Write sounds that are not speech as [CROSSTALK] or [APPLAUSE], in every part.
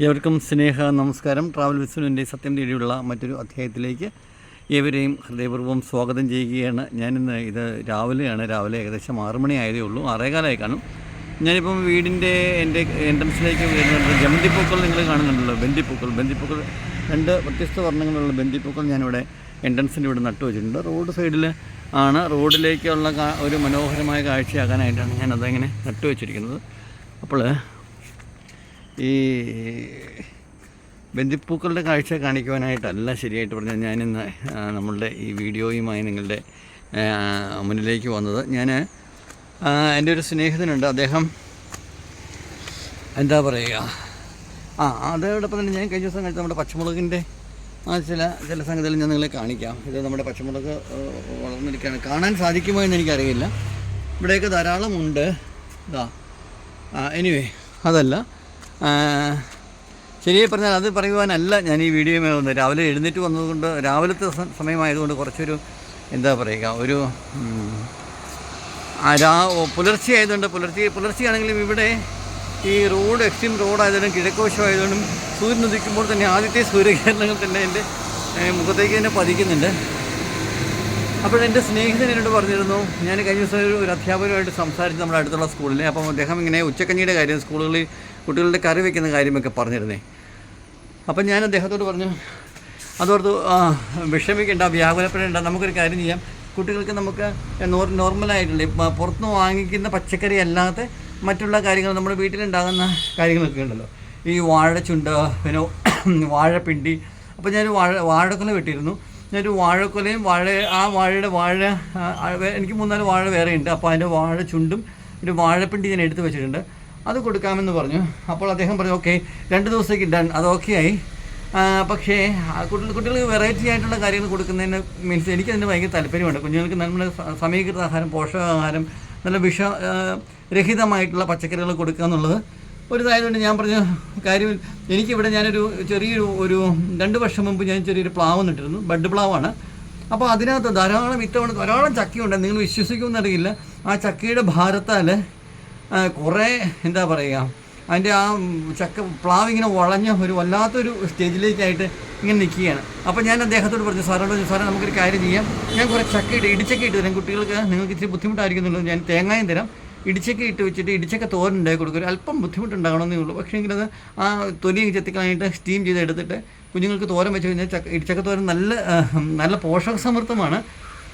ഏവർക്കും സ്നേഹ നമസ്കാരം. ട്രാവൽ വിസുവിന്റെ സത്യം തേടിയുള്ള മറ്റൊരു അധ്യായത്തിലേക്ക് ഏവരെയും ഹൃദയപൂർവം സ്വാഗതം ചെയ്യുകയാണ്. ഞാനിന്ന് ഇത് രാവിലെയാണ്. രാവിലെ ഏകദേശം ആറ് മണിയായതേ ഉള്ളൂ. ആറേകാലമായി കാണും. ഞാനിപ്പം വീടിന്റെ എന്റെ എൻട്രൻസിലേക്ക് വരുന്നുണ്ട് ജമന്തിപ്പൂക്കൾ നിങ്ങൾ കാണുന്നുണ്ടല്ലോ. ബന്ദിപ്പൂക്കൾ ബന്ദിപ്പൂക്കൾ രണ്ട് വ്യത്യസ്ത വർണങ്ങളുള്ള ബന്ദിപ്പൂക്കൾ ഞാനിവിടെ എൻട്രൻസിന്റെ ഇവിടെ നട്ടു വെച്ചിട്ടുണ്ട്. റോഡ് സൈഡിൽ ആണ്. റോഡിലേക്കുള്ള ഒരു മനോഹരമായ കാഴ്ചയാക്കാനായിട്ടാണ് ഞാനതങ്ങനെ നട്ടു വെച്ചിരിക്കുന്നത്. അപ്പോൾ ഈ ബന്ദിപ്പൂക്കളുടെ കാഴ്ച കാണിക്കുവാനായിട്ടല്ല ശരിയായിട്ട് പറഞ്ഞാൽ ഞാനിന്ന് നമ്മളുടെ ഈ വീഡിയോയുമായി നിങ്ങളുടെ മുന്നിലേക്ക് വന്നത്. ഞാൻ എന്റെ ഒരു സ്നേഹിതനുണ്ട്. അദ്ദേഹം എന്താ പറയുക ആ അതോടൊപ്പം തന്നെ ഞാൻ കഴിഞ്ഞ ദിവസം കഴിച്ച നമ്മുടെ പച്ചമുളകിന്റെ ആ ചില ചില സംഗതികൾ ഞാൻ നിങ്ങളെ കാണിക്കാം. ഇത് നമ്മുടെ പച്ചമുളക് വളർന്നിരിക്കുകയാണ്. കാണാൻ സാധിക്കുമോ എന്ന് എനിക്കറിയില്ല. ഇവിടെയൊക്കെ ധാരാളമുണ്ട്. ഇതാ എനിവേ അതല്ല. ആ, ശരിയായി പറഞ്ഞാൽ അത് പറയുവാനല്ല ഞാൻ ഈ വീഡിയോയുമായി വന്നത്. രാവിലെ എഴുന്നേറ്റ് വന്നതുകൊണ്ട് രാവിലത്തെ സമയമായതുകൊണ്ട് കുറച്ചൊരു എന്താ പറയുക ഒരു രാ പുലർച്ചെ ആയതുകൊണ്ട് പുലർച്ചെ പുലർച്ചെയാണെങ്കിലും ഇവിടെ ഈ റോഡ് എക്സ്ട്രീം റോഡായതുകൊണ്ടും കിഴക്കോശമായതുകൊണ്ടും സൂര്യൻ ഉദിക്കുമ്പോൾ തന്നെ ആദ്യത്തെ സൂര്യകിരണങ്ങൾ തന്നെ എന്റെ മുഖത്തേക്ക് തന്നെ പതിക്കുന്നുണ്ട്. അപ്പോൾ എന്റെ സ്നേഹിതൻ എന്നോട് പറഞ്ഞിരുന്നു ഞാൻ കഴിഞ്ഞ ദിവസം ഒരു അധ്യാപകരുമായിട്ട് സംസാരിച്ച് നമ്മുടെ അടുത്തുള്ള സ്കൂളിൽ അപ്പം അദ്ദേഹം ഇങ്ങനെ ഉച്ചക്കഞ്ഞിയുടെ കാര്യം സ്കൂളുകളിൽ കുട്ടികളുടെ കറി വയ്ക്കുന്ന കാര്യമൊക്കെ പറഞ്ഞിരുന്നേ. അപ്പം ഞാൻ അദ്ദേഹത്തോട് പറഞ്ഞു അതോർത്ത് വിഷമിക്കേണ്ട വ്യാകുലപ്പെടേണ്ട നമുക്കൊരു കാര്യം ചെയ്യാം. കുട്ടികൾക്ക് നമുക്ക് നോർ നോർമലായിട്ടുള്ള ഇപ്പം പുറത്തുനിന്ന് വാങ്ങിക്കുന്ന പച്ചക്കറി അല്ലാതെ മറ്റുള്ള കാര്യങ്ങൾ നമ്മുടെ വീട്ടിലുണ്ടാകുന്ന കാര്യങ്ങളൊക്കെ ഉണ്ടല്ലോ. ഈ വാഴച്ചുണ്ട് പിന്നെ [COUGHS] വാഴപ്പിണ്ടി. അപ്പോൾ ഞാനൊരു വാഴ വാഴക്കൊല വെട്ടിയിരുന്നു. ഞാനൊരു വാഴക്കൊലയും വാഴ ആ വാഴയുടെ വാഴ എനിക്ക് മൂന്നാൽ വാഴ വേറെ ഉണ്ട് അപ്പോൾ അതിന്റെ വാഴ ചുണ്ടും ഒരു വാഴപ്പിണ്ടി ഞാൻ എടുത്ത് വെച്ചിട്ടുണ്ട്. അത് കൊടുക്കാമെന്ന് പറഞ്ഞു. അപ്പോൾ അദ്ദേഹം പറഞ്ഞു ഓക്കെ രണ്ട് ദിവസത്തേക്ക് ഡൺ അത് ഓക്കെ ആയി. പക്ഷേ കുട്ടികൾക്ക് വെറൈറ്റി ആയിട്ടുള്ള കാര്യങ്ങൾ കൊടുക്കുന്നതിന് മീൻസ് എനിക്ക് അതിന് ഭയങ്കര താല്പര്യമുണ്ട്. കുഞ്ഞുങ്ങൾക്ക് നല്ല സമീകൃത ആഹാരം പോഷകാഹാരം നല്ല വിഷ രഹിതമായിട്ടുള്ള പച്ചക്കറികൾ കൊടുക്കുക എന്നുള്ളത് ഒരു ഇതായതുകൊണ്ട് ഞാൻ പറഞ്ഞ കാര്യം എനിക്കിവിടെ ഞാനൊരു ചെറിയൊരു ഒരു രണ്ട് വർഷം മുമ്പ് ഞാൻ ചെറിയൊരു പ്ലാവ് നട്ടിരുന്നു ബഡ് പ്ലാവാണ്. അപ്പോൾ അതിനകത്ത് ധാരാളം ഇത്തവണ ധാരാളം ചക്കയുണ്ട്. നിങ്ങൾ വിശ്വസിക്കുമെന്നറിയില്ല ആ ചക്കയുടെ ഭാരത്താൽ കുറേ എന്താ പറയുക അതിന്റെ ആ ചക്ക പ്ലാവ് ഇങ്ങനെ വളഞ്ഞ ഒരു വല്ലാത്തൊരു സ്റ്റേജിലേക്കായിട്ട് ഇങ്ങനെ നിൽക്കുകയാണ്. അപ്പോൾ ഞാൻ അദ്ദേഹത്തോട് പറഞ്ഞു സാറോട് പറഞ്ഞു, സാറേ നമുക്കൊരു കാര്യം ചെയ്യാം. ഞാൻ കുറേ ചക്ക ഇട്ട് ഇടിച്ചക്ക ഇട്ട് തരാം. കുട്ടികൾക്ക് നിങ്ങൾക്ക് ഇച്ചിരി ബുദ്ധിമുട്ടായിരിക്കുന്നുള്ളൂ ഞാൻ തേങ്ങായും തരാം. ഇടിച്ചക്ക ഇട്ട് വെച്ചിട്ട് ഇടിച്ചക്ക തോരൻ കൊടുക്കും അല്പം ബുദ്ധിമുട്ടുണ്ടാകണമെന്നേ ഉള്ളൂ. പക്ഷേ എങ്കിലത് ആ തൊലി ചെത്തിക്കളായിട്ട് സ്റ്റീം ചെയ്ത് എടുത്തിട്ട് കുഞ്ഞുങ്ങൾക്ക് തോരൻ വെച്ച് കഴിഞ്ഞാൽ ചക്ക ഇടിച്ചക്ക തോരൻ നല്ല നല്ല പോഷക സമൃദ്ധമാണ്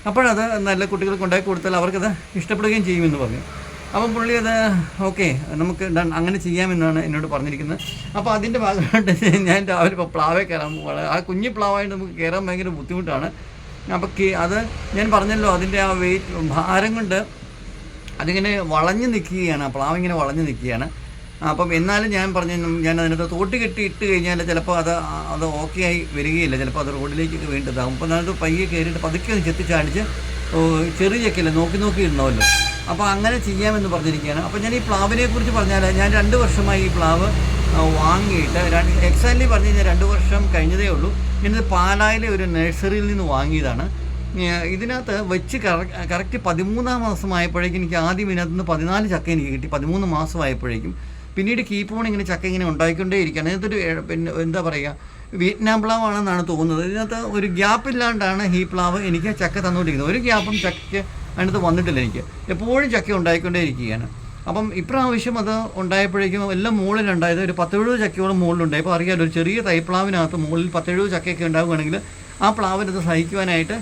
അപ്പോഴത് നല്ല കുട്ടികൾക്ക് ഉണ്ടാക്കി കൊടുത്താൽ അവർക്കത് ഇഷ്ടപ്പെടുകയും ചെയ്യുമെന്ന് പറഞ്ഞു. അപ്പം പുള്ളി അത് ഓക്കെ നമുക്ക് ഡൺ അങ്ങനെ ചെയ്യാമെന്നാണ് എന്നോട് പറഞ്ഞിരിക്കുന്നത്. അപ്പോൾ അതിന്റെ ഭാഗമായിട്ട് ഞാൻ രാവിലെ ഇപ്പോൾ പ്ലാവേ കയറാൻ പോവാണ്. ആ കുഞ്ഞു പ്ലാവായിട്ട് നമുക്ക് കയറാൻ ഭയങ്കര ബുദ്ധിമുട്ടാണ്. അപ്പോൾ അത് ഞാൻ പറഞ്ഞല്ലോ അതിന്റെ ആ വെയിറ്റ് ഭാരം കൊണ്ട് അതിങ്ങനെ വളഞ്ഞു നിൽക്കുകയാണ്. ആ പ്ലാവ് ഇങ്ങനെ വളഞ്ഞു നിൽക്കുകയാണ്. അപ്പം എന്നാലും ഞാൻ പറഞ്ഞു ഞാൻ അതിനകത്ത് തോട്ടി കെട്ടി ഇട്ട് കഴിഞ്ഞാൽ ചിലപ്പോൾ അത് അത് ഓക്കെ ആയി വരികയില്ല. ചിലപ്പോൾ അത് റോഡിലേക്കൊക്കെ വേണ്ടതാകും അപ്പോൾ അത് പയ്യെ കയറിയിട്ട് പതുക്കെ ഒന്ന് ചെത്തിച്ചാടിച്ച് ചെറിയ ചെക്കല്ലേ നോക്കി നോക്കി ഇടണമല്ലോ അപ്പോൾ അങ്ങനെ ചെയ്യാമെന്ന് പറഞ്ഞിരിക്കുകയാണ്. അപ്പോൾ ഞാൻ ഈ പ്ലാവിനെ കുറിച്ച് പറഞ്ഞാൽ ഞാൻ രണ്ട് വർഷമായി ഈ പ്ലാവ് വാങ്ങിയിട്ട് രണ്ട് എക്സാക്ട്ലി പറഞ്ഞു കഴിഞ്ഞാൽ രണ്ട് വർഷം കഴിഞ്ഞതേ ഉള്ളൂ. ഞാനിത് പാലായിലെ ഒരു നഴ്സറിയിൽ നിന്ന് വാങ്ങിയതാണ്. ഇതിനകത്ത് വെച്ച് കറക്റ്റ് പതിമൂന്നാം മാസമായപ്പോഴേക്കും എനിക്ക് ആദ്യം ഇതിനകത്ത് നിന്ന് പതിനാല് ചക്ക എനിക്ക് കിട്ടി. പതിമൂന്ന് മാസമായപ്പോഴേക്കും. പിന്നീട് കീപ്പോൺ ഇങ്ങനെ ചക്ക ഇങ്ങനെ ഉണ്ടായിക്കൊണ്ടേ ഇരിക്കുകയാണ് ഇതിനകത്തൊരു പിന്നെ എന്താ പറയുക വിയറ്റ്നാം പ്ലാവാണെന്നാണ് തോന്നുന്നത്. ഇതിനകത്ത് ഒരു ഗ്യാപ്പ് ഇല്ലാണ്ടാണ് ഈ പ്ലാവ് എനിക്ക് ചക്ക തന്നുകൊണ്ടിരിക്കുന്നത്. ഒരു ഗ്യാപ്പും ചക്കയ്ക്ക് അതിനകത്ത് വന്നിട്ടില്ല എനിക്ക്. എപ്പോഴും ചക്ക ഉണ്ടായിക്കൊണ്ടേ ഇരിക്കുകയാണ് അപ്പം ഇപ്രാവശ്യം അത് ഉണ്ടായപ്പോഴേക്കും എല്ലാം മുകളിലുണ്ടായത് ഒരു പത്തെഴുപത് ചക്കയോളം മുകളിലുണ്ടായി ഇപ്പോൾ അറിയാമല്ലോ ഒരു ചെറിയ തൈപ്ലാവിനകത്ത് മുകളിൽ പത്തെഴുപത് ചക്കയൊക്കെ ഉണ്ടാവുകയാണെങ്കിൽ ആ പ്ലാവിനത് സഹിക്കുവാനായിട്ട്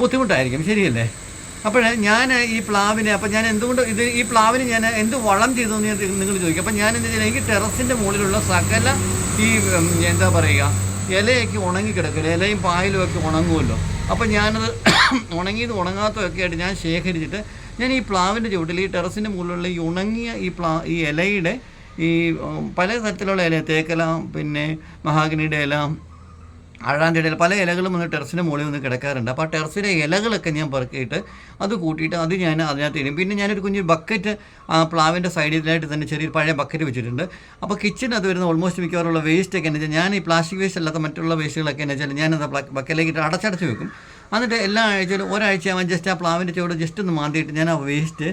ബുദ്ധിമുട്ടായിരിക്കും. ശരിയല്ലേ? അപ്പോൾ ഞാൻ ഈ പ്ലാവിനെ അപ്പം ഞാൻ എന്തുകൊണ്ട് ഇത് ഈ പ്ലാവിന് ഞാൻ എന്ത് വളം ചെയ്തു എന്ന് നിങ്ങൾ ചോദിക്കും. അപ്പം ഞാൻ എന്താ എനിക്ക് ടെറസിന്റെ മുകളിലുള്ള സകല ഈ എന്താ പറയുക ഇലയൊക്കെ ഉണങ്ങി കിടക്കില്ല ഇലയും പായലും ഒക്കെ ഉണങ്ങുമല്ലോ. അപ്പം ഞാനത് [COUGHS] ഉണങ്ങിയത് ഉണങ്ങാത്തതൊക്കെ ആയിട്ട് ഞാൻ ശേഖരിച്ചിട്ട് ഞാൻ ഈ പ്ലാവിന്റെ ചുവട്ടിൽ ഈ ടെറസിന്റെ മുകളിലുള്ള ഈ ഉണങ്ങിയ ഈ പ്ലാ ഈ ഇലയുടെ ഈ പല തരത്തിലുള്ള ഇല തേക്കല പിന്നെ മഹാഗനിയുടെ ഇല അഴാന്റെ ഇടയിൽ പല ഇലകളും വന്ന് ടെറസിന്റെ മുകളിൽ നിന്ന് കിടക്കാറുണ്ട്. അപ്പോൾ ആ ടെറസിലെ ഇലകളൊക്കെ ഞാൻ പെറുക്കിയിട്ട് അത് കൂട്ടിയിട്ട് അത് ഞാൻ അതിനകത്ത് ഇടും. പിന്നെ ഞാനൊരു കുഞ്ഞ് ബക്കറ്റ് ആ പ്ലാവിന്റെ സൈഡിലായിട്ട് തന്നെ ചെറിയൊരു പഴയ ബക്കറ്റ് വെച്ചിട്ടുണ്ട്. അപ്പോൾ കിച്ചണിനകത്ത് വരുന്ന ഓൾമോസ്റ്റ് മിക്കവാറുള്ള വേസ്റ്റ് ഒക്കെ എന്ന് വെച്ചാൽ ഞാൻ ഈ പ്ലാസ്റ്റിക് വേസ്റ്റ് അല്ലാത്ത മറ്റുള്ള വേസ്റ്റുകളൊക്കെ എന്ന് വെച്ചാൽ ഞാനത് ബക്കറ്റിലേക്ക് ഇട്ട് അടച്ചടച്ച് വെക്കും. എന്നിട്ട് എല്ലാ ആഴ്ചയിലും ഒരാഴ്ച ആവാൻ ജസ്റ്റ് ആ പ്ലാവിന്റെ ചുവട് ജസ്റ്റ് ഒന്ന് മാന്തിയിട്ട് ഞാൻ ആ വേസ്റ്റ്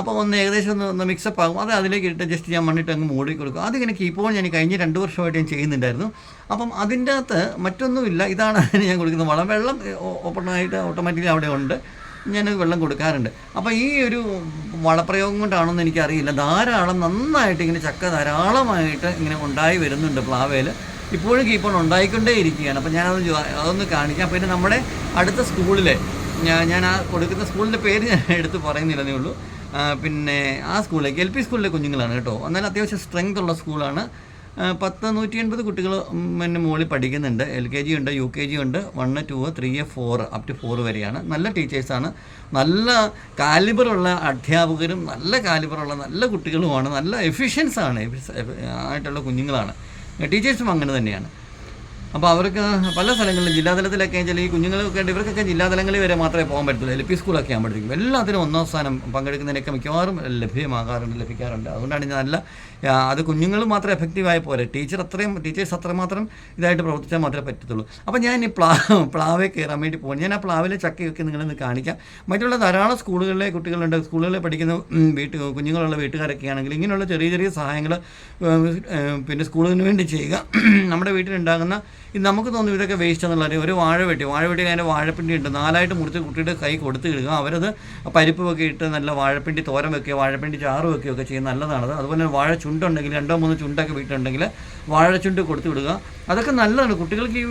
അപ്പോൾ ഒന്ന് ഏകദേശം ഒന്ന് ഒന്ന് മിക്സപ്പ് ആകും. അത് അതിലേക്ക് ഇട്ട് ജസ്റ്റ് ഞാൻ മണ്ണിട്ട് അങ്ങ് മൂടി കൊടുക്കും. അതിങ്ങനെ കീപ്പോൾ ഞാൻ കഴിഞ്ഞ രണ്ട് വർഷമായിട്ട് ഞാൻ ചെയ്യുന്നുണ്ടായിരുന്നു. അപ്പം അതിന്റെ അകത്ത് മറ്റൊന്നുമില്ല. ഇതാണ് അതിന് [LAUGHS] ഞാൻ കൊടുക്കുന്നത് വളം. വെള്ളം ഓപ്പണായിട്ട് ഓട്ടോമാറ്റിക്കലി അവിടെ ഉണ്ട്. ഞാൻ വെള്ളം കൊടുക്കാറുണ്ട്. അപ്പോൾ ഈ ഒരു വളപ്രയോഗം കൊണ്ടാണെന്ന് എനിക്കറിയില്ല. ധാരാളം നന്നായിട്ട് ഇങ്ങനെ ചക്ക ധാരാളമായിട്ട് ഇങ്ങനെ ഉണ്ടായി വരുന്നുണ്ട് പ്ലാവേൽ ഇപ്പോഴും കീപ്പോൾ ഉണ്ടായിക്കൊണ്ടേ ഇരിക്കുകയാണ് അപ്പോൾ ഞാനത് അതൊന്ന് കാണിക്കാം. പിന്നെ നമ്മുടെ അടുത്ത സ്കൂളിലെ ഞാൻ ആ കൊടുക്കുന്ന സ്കൂളിന്റെ പേര് ഞാൻ എടുത്ത് പറയുന്നില്ലെന്നേ ഉള്ളൂ. പിന്നെ ആ സ്കൂളിലേക്ക് എൽ പി സ്കൂളിലെ കുഞ്ഞുങ്ങളാണ് കേട്ടോ. എന്നാൽ അത്യാവശ്യം സ്ട്രെങ്ത് ഉള്ള സ്കൂളാണ്. പത്ത് നൂറ്റി എൺപത് കുട്ടികൾ പിന്നെ മുകളിൽ പഠിക്കുന്നുണ്ട്. എൽ കെ ജി ഉണ്ട് യു കെ ജി ഉണ്ട്. One two three four up to four വരെയാണ്. നല്ല ടീച്ചേഴ്സാണ് നല്ല കാലിബറുള്ള അധ്യാപകരും നല്ല കാലിബറുള്ള നല്ല കുട്ടികളുമാണ്. നല്ല എഫിഷ്യൻസാണ് ആയിട്ടുള്ള കുഞ്ഞുങ്ങളാണ്. ടീച്ചേഴ്സും അങ്ങനെ തന്നെയാണ്. അപ്പോൾ അവർക്ക് പല സ്ഥലങ്ങളിലും ജില്ലാതലത്തിലൊക്കെ വെച്ചാൽ ഈ കുഞ്ഞുങ്ങളൊക്കെ ഉണ്ട് ഇവർക്കൊക്കെ ജില്ലാതലങ്ങളിൽ വരെ മാത്രമേ പോകാൻ പറ്റത്തുള്ളൂ. എൽ പി സ്കൂളൊക്കെ ആകുമ്പോഴത്തേക്കും എല്ലാത്തിനും ഒന്നാം സ്ഥാനം പങ്കെടുക്കുന്നതിനൊക്കെ മിക്കവാറും ലഭ്യമാകാറുണ്ട് ലഭിക്കാറുണ്ട്. അതുകൊണ്ടാണ് ഞാൻ നല്ല അത് കുഞ്ഞുങ്ങൾ മാത്രം എഫക്റ്റീവായ പോരെ. ടീച്ചർ അത്രയും ടീച്ചേഴ്സ് അത്രമാത്രം ഇതായിട്ട് പ്രവർത്തിച്ചാൽ മാത്രമേ പറ്റത്തുള്ളൂ. അപ്പോൾ ഞാൻ ഈ പ്ലാ പ്ലാവേ കയറാൻ വേണ്ടി പോകും ഞാൻ ആ പ്ലാവിലെ ചക്കയൊക്കെ നിങ്ങളൊന്ന് കാണിക്കാം. മറ്റുള്ള ധാരാളം സ്കൂളുകളിലെ കുട്ടികളുണ്ട്. സ്കൂളുകളിൽ പഠിക്കുന്ന വീട്ട് കുഞ്ഞുങ്ങളുള്ള വീട്ടുകാരൊക്കെ ആണെങ്കിൽ ഇങ്ങനെയുള്ള ചെറിയ ചെറിയ സഹായങ്ങൾ പിന്നെ സ്കൂളിന് വേണ്ടി ചെയ്യുക. [CLEARS THROAT] നമ്മുടെ വീട്ടിലുണ്ടാകുന്ന നമുക്ക് തോന്നും ഇതൊക്കെ വേസ്റ്റ് എന്നുള്ള ഒരു വാഴ വെട്ടി. വാഴ വെട്ടി അതിന്റെ വാഴപ്പിണ്ടി ഉണ്ട് നാലായിട്ട് മുറിച്ച് കുട്ടിയുടെ കൈ കൊടുത്തു കിടുക അവരത് പരിപ്പ് ഒക്കെ ഇട്ട് നല്ല വാഴപ്പിണ്ടി തോരൻ വെക്കുക വാഴപ്പിണ്ടി ചാറ് വെക്കുകയൊക്കെ ചെയ്യുന്ന നല്ലതാണത് അതുപോലെ വാഴ ചുണ്ടുണ്ടെങ്കിൽ രണ്ടോ മൂന്നോ ചുണ്ടൊക്കെ വീട്ടിലുണ്ടെങ്കിൽ ചുണ്ട് കൊടുത്തു വിടുക. അതൊക്കെ നല്ലതാണ്. കുട്ടികൾക്ക് ഈ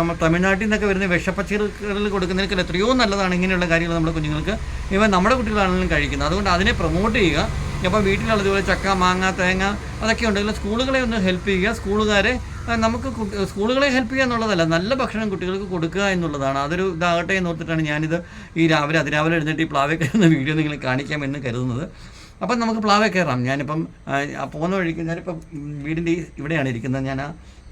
നമ്മൾ തമിഴ്നാട്ടിൽ നിന്നൊക്കെ വരുന്ന വിഷപ്പച്ചക്കറികൾ കൊടുക്കുന്നതിനേക്കാൾ എത്രയോ നല്ലതാണ് ഇങ്ങനെയുള്ള കാര്യങ്ങൾ നമ്മുടെ കുഞ്ഞുങ്ങൾക്ക്. ഇവ നമ്മുടെ കുട്ടികളാണെങ്കിലും കഴിക്കുന്നത്. അതുകൊണ്ട് അതിനെ പ്രൊമോട്ട് ചെയ്യുക. അപ്പോൾ വീട്ടിലുള്ള ഇതുപോലെ ചക്ക മാങ്ങ തേങ്ങ അതൊക്കെ ഉണ്ടെങ്കിൽ സ്കൂളുകളെ ഒന്ന് ഹെൽപ്പ് ചെയ്യുക. സ്കൂളുകാരെ നമുക്ക് സ്കൂളുകളെ ഹെൽപ്പ് ചെയ്യുക എന്നുള്ളതല്ല നല്ല ഭക്ഷണം കുട്ടികൾക്ക് കൊടുക്കുക എന്നുള്ളതാണ്. അതൊരു ഇതാകട്ടെ എന്ന് ഓർത്തിട്ടാണ് ഞാനിത് ഈ രാവിലെ അതിരാവിലെ എഴുന്നേറ്റ് ഈ പ്ലാവേ കയറുന്ന വീഡിയോ നിങ്ങൾ കാണിക്കാമെന്ന് കരുതുന്നത്. അപ്പം നമുക്ക് പ്ലാവേ കയറാം. ഞാനിപ്പം പോകുന്ന വഴിക്ക് ഞാനിപ്പം വീടിന്റെ ഈ ഇവിടെയാണ് ഇരിക്കുന്നത്. ഞാൻ ആ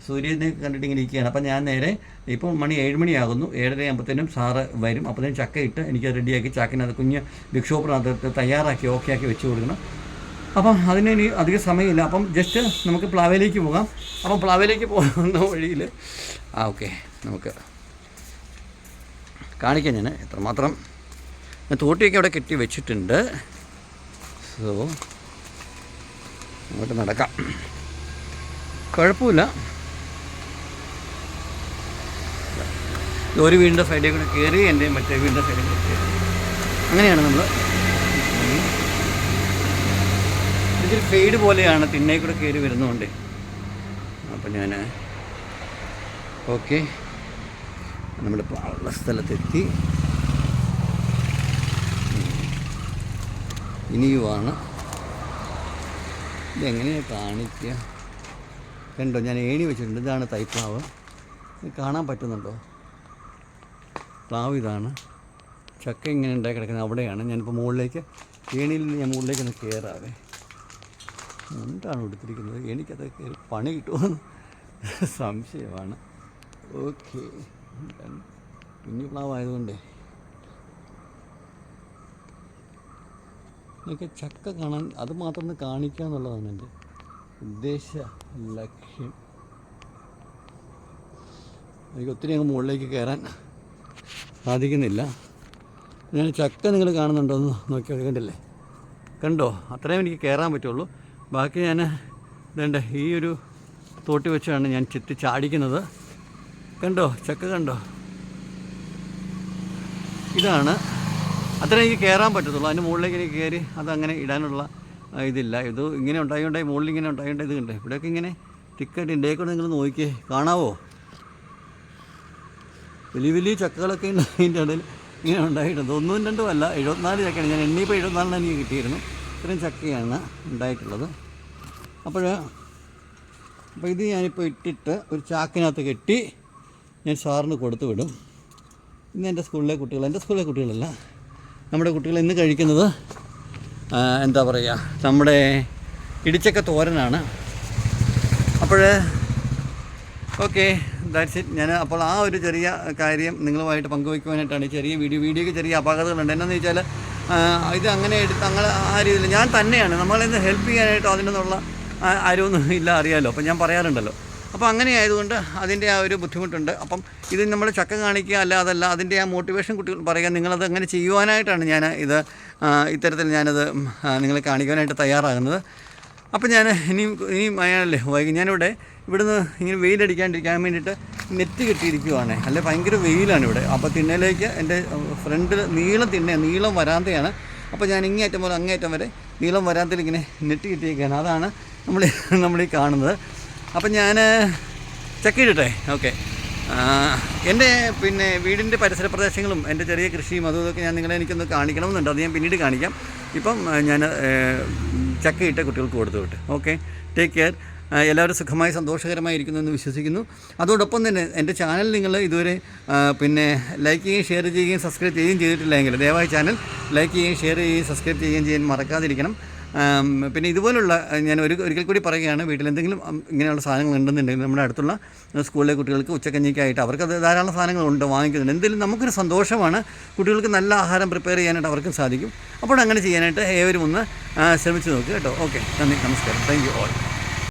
സൂര്യനെ കണ്ടിട്ട് ഇങ്ങനെ ഇരിക്കുകയാണ്. അപ്പം ഞാൻ നേരെ ഇപ്പോൾ മണി ഏഴ് മണിയാകുന്നു. ഏഴര ആകുമ്പോഴത്തേനും സാറ് വരും. അപ്പോഴത്തേനും ചക്ക ഇട്ട് എനിക്ക് റെഡിയാക്കി ചാക്കിനകത്ത് കുഞ്ഞ് ബിഗ് ഷോപ്പിനകത്ത് തയ്യാറാക്കി ഓക്കെ ആക്കി വെച്ച് കൊടുക്കണം. അപ്പം അതിന് ഇനി അധികം സമയമില്ല. അപ്പം ജസ്റ്റ് നമുക്ക് പ്ലാവയിലേക്ക് പോകാം. അപ്പം പ്ലാവയിലേക്ക് പോകുന്ന വഴിയിൽ ആ ഓക്കെ നമുക്ക് കാണിക്കാം ഞാൻ എത്രമാത്രം. ഞാൻ തോട്ടിയൊക്കെ അവിടെ കെട്ടി വെച്ചിട്ടുണ്ട്. സോ അങ്ങോട്ട് നടക്കാം. കുഴപ്പമില്ല. ഒരു വീടിന്റെ സൈഡിൽ കൂടെ കയറി എന്റെ മറ്റേ വീടിന്റെ സൈഡിൽ കൂടെ കയറി. അങ്ങനെയാണ് നമ്മൾ ഇതൊരു ഫെയ്ഡ് പോലെയാണ് തിണ്ണയിൽ കൂടെ കയറി വരുന്നതുകൊണ്ട് അപ്പം ഞാൻ ഓക്കെ. നമ്മളിപ്പോൾ ഉള്ള സ്ഥലത്തെത്തി. ഇനിയുമാണ് ഇതെങ്ങനെയാണ് കാണിക്കുക? കണ്ടോ ഞാൻ ഏണി വെച്ചിട്ടുണ്ട്. ഇതാണ് തൈപ്ലാവ്. കാണാൻ പറ്റുന്നുണ്ടോ? പ്ലാവ് ഇതാണ്. ചക്ക ഇങ്ങനെ ഉണ്ടായി കിടക്കുന്നത് അവിടെയാണ്. ഞാനിപ്പോൾ മുകളിലേക്ക് ഏണിയിൽ നിന്ന് ഞാൻ മുകളിലേക്ക് ഒന്ന് കയറാവേ എന്താണ് കൊടുത്തിരിക്കുന്നത്? എനിക്കത് പണി കിട്ടുമെന്ന് സംശയമാണ്. ഓക്കെ. കുഞ്ഞു പ്ലാവായതുകൊണ്ടേ. എനിക്ക് ചക്ക കാണാൻ അത് മാത്രം ഒന്ന് കാണിക്കുക എന്നുള്ളതാണ് എന്റെ ഉദ്ദേശ ലക്ഷ്യം. എനിക്ക് ഒത്തിരി അങ്ങ് മുകളിലേക്ക് കയറാൻ സാധിക്കുന്നില്ല. ഞാൻ ചക്ക നിങ്ങൾ കാണുന്നുണ്ടോ എന്ന് നോക്കി കണ്ടില്ലേ? കണ്ടോ? അത്രയും എനിക്ക് കയറാൻ പറ്റുള്ളൂ. ബാക്കി ഞാൻ ഇതേണ്ട ഈ ഒരു തോട്ടി വെച്ചാണ് ഞാൻ ചെത്തി ചാടിക്കുന്നത്. കണ്ടോ? ചക്ക കണ്ടോ? ഇതാണ്. അത്ര എനിക്ക് കയറാൻ പറ്റത്തുള്ളൂ. അതിന് മുകളിലേക്ക് എനിക്ക് കയറി അതങ്ങനെ ഇടാനുള്ള ഇതില്ല. ഇത് ഇങ്ങനെ ഉണ്ടായോണ്ടായി മുകളിൽ ഇങ്ങനെ ഉണ്ടായോണ്ട് ഇത് കണ്ടേ? ഇവിടെയൊക്കെ ഇങ്ങനെ ടിക്കറ്റ് ഇണ്ടേക്കൂടെ നിങ്ങൾ നോക്കിയേ കാണാവോ? വലിയ വലിയ ചക്കകളൊക്കെ അതിന്റെ ഇടയിൽ ഇങ്ങനെ ഉണ്ടായിട്ടുണ്ട്. ഒന്നും രണ്ടും അല്ല എഴുപത്തിനാല് ചക്കയാണ്. ഞാൻ എണ്ണിയപ്പോൾ എഴുപത്തിനാലിന് എനിക്ക് കിട്ടിയിരുന്നു ഇത്രയും ചക്കയാണ് ഉണ്ടായിട്ടുള്ളത്. അപ്പോൾ അപ്പോൾ ഇത് ഞാനിപ്പോൾ ഇട്ടിട്ട് ഒരു ചാക്കിനകത്ത് കെട്ടി ഞാൻ സാറിന് കൊടുത്തു വിടും. ഇന്ന് എന്റെ സ്കൂളിലെ കുട്ടികൾ എന്റെ സ്കൂളിലെ കുട്ടികളല്ല നമ്മുടെ കുട്ടികൾ ഇന്ന് കഴിക്കുന്നത് എന്താ പറയുക നമ്മുടെ ഇടിച്ചക്ക തോരനാണ്. അപ്പോൾ ഓക്കെ ദാറ്റ്സ് ഇറ്റ് ഞാൻ അപ്പോൾ ആ ഒരു ചെറിയ കാര്യം നിങ്ങളുമായിട്ട് പങ്കുവയ്ക്കുവാനായിട്ടാണ് ചെറിയ വീഡിയോ വീഡിയോയ്ക്ക് ചെറിയ അപാകതകളുണ്ട്. എന്നാന്ന് വെച്ചാൽ ഇത് അങ്ങനെ എടുത്ത് അങ്ങനെ ആ രീതിയിൽ ഞാൻ തന്നെയാണ്. നമ്മളിന്ന് ഹെൽപ്പ് ചെയ്യാനായിട്ടോ അതിനൊന്നുള്ള ആരുമൊന്നും ഇല്ല അറിയാമല്ലോ അപ്പം ഞാൻ പറയാറുണ്ടല്ലോ. അപ്പോൾ അങ്ങനെ ആയതുകൊണ്ട് അതിന്റെ ആ ഒരു ബുദ്ധിമുട്ടുണ്ട്. അപ്പം ഇത് നമ്മൾ ചക്ക കാണിക്കുക അല്ലാതല്ല അതിന്റെ ആ മോട്ടിവേഷൻ കുട്ടികൾ പറയുക നിങ്ങളത് അങ്ങനെ ചെയ്യുവാനായിട്ടാണ് ഞാൻ ഇത് ഇത്തരത്തിൽ ഞാനത് നിങ്ങളെ കാണിക്കാനായിട്ട് തയ്യാറാകുന്നത്. അപ്പം ഞാൻ ഇനിയും ഇനിയും അയാളല്ലേ വൈകി ഞാനിവിടെ ഇവിടുന്ന് ഇങ്ങനെ വെയിലടിക്കാണ്ടിരിക്കാൻ വേണ്ടിയിട്ട് നെറ്റ് കെട്ടിയിരിക്കുവാണ്. അല്ലെ ഭയങ്കര വെയിലാണ് ഇവിടെ. അപ്പോൾ തിണ്ണയിലേക്ക് എന്റെ ഫ്രണ്ട് നീളം തിണ്ണ നീളം വരാന്തയാണ്. അപ്പോൾ ഞാൻ ഇങ്ങേറ്റം പോലെ അങ്ങേറ്റം വരെ നീളം വരാന്തയിൽ ഇങ്ങനെ നെറ്റ് കിട്ടിയിരിക്കുകയാണ്. അതാണ് നമ്മൾ നമ്മൾ ഈ കാണുന്നത്. അപ്പം ഞാൻ ചെക്ക് ചെയ്തിട്ടെ? ഓക്കെ. എന്റെ പിന്നെ വീടിന്റെ പരിസര പ്രദേശങ്ങളും എന്റെ ചെറിയ കൃഷിയും അതും ഇതൊക്കെ ഞാൻ നിങ്ങളെ എനിക്കൊന്ന് കാണിക്കണമെന്നുണ്ട്. അത് ഞാൻ പിന്നീട് കാണിക്കാം. ഇപ്പം ഞാൻ ചക്കയിട്ട കുട്ടികൾക്ക് കൊടുത്തു വിട്ട്. ഓക്കെ. ടേക്ക് കെയർ എല്ലാവരും സുഖമായി സന്തോഷകരമായി ഇരിക്കുന്നു എന്ന് വിശ്വസിക്കുന്നു. അതോടൊപ്പം തന്നെ എന്റെ ചാനൽ നിങ്ങൾ ഇതുവരെ പിന്നെ ലൈക്ക് ചെയ്യുകയും ഷെയർ ചെയ്യുകയും സബ്സ്ക്രൈബ് ചെയ്യുകയും ചെയ്തിട്ടില്ലെങ്കിൽ ദയവായി ചാനൽ ലൈക്ക് ചെയ്യുകയും ഷെയർ ചെയ്യുകയും സബ്സ്ക്രൈബ് ചെയ്യുകയും ചെയ്യാൻ മറക്കാതിരിക്കണം. പിന്നെ ഇതുപോലുള്ള ഞാൻ ഒരു ഒരിക്കൽ കൂടി പറയുകയാണ് വീട്ടിൽ എന്തെങ്കിലും ഇങ്ങനെയുള്ള സാധനങ്ങൾ ഉണ്ടെന്നുണ്ടെങ്കിൽ നമ്മുടെ അടുത്തുള്ള സ്കൂളിലെ കുട്ടികൾക്ക് ഉച്ചക്കഞ്ഞിക്കായിട്ട് അവർക്ക് ധാരാളം സാധനങ്ങളുണ്ട് വാങ്ങിക്കുന്നുണ്ട്. എന്തെങ്കിലും നമുക്കൊരു സന്തോഷമാണ് കുട്ടികൾക്ക് നല്ല ആഹാരം പ്രിപ്പയർ ചെയ്യാനായിട്ട് അവർക്കും സാധിക്കും. അപ്പോൾ അങ്ങനെ ചെയ്യാനായിട്ട് ഏവരും ഒന്ന് ശ്രമിച്ചു നോക്കുക കേട്ടോ. ഓക്കെ നന്ദി നമസ്കാരം. Thank you all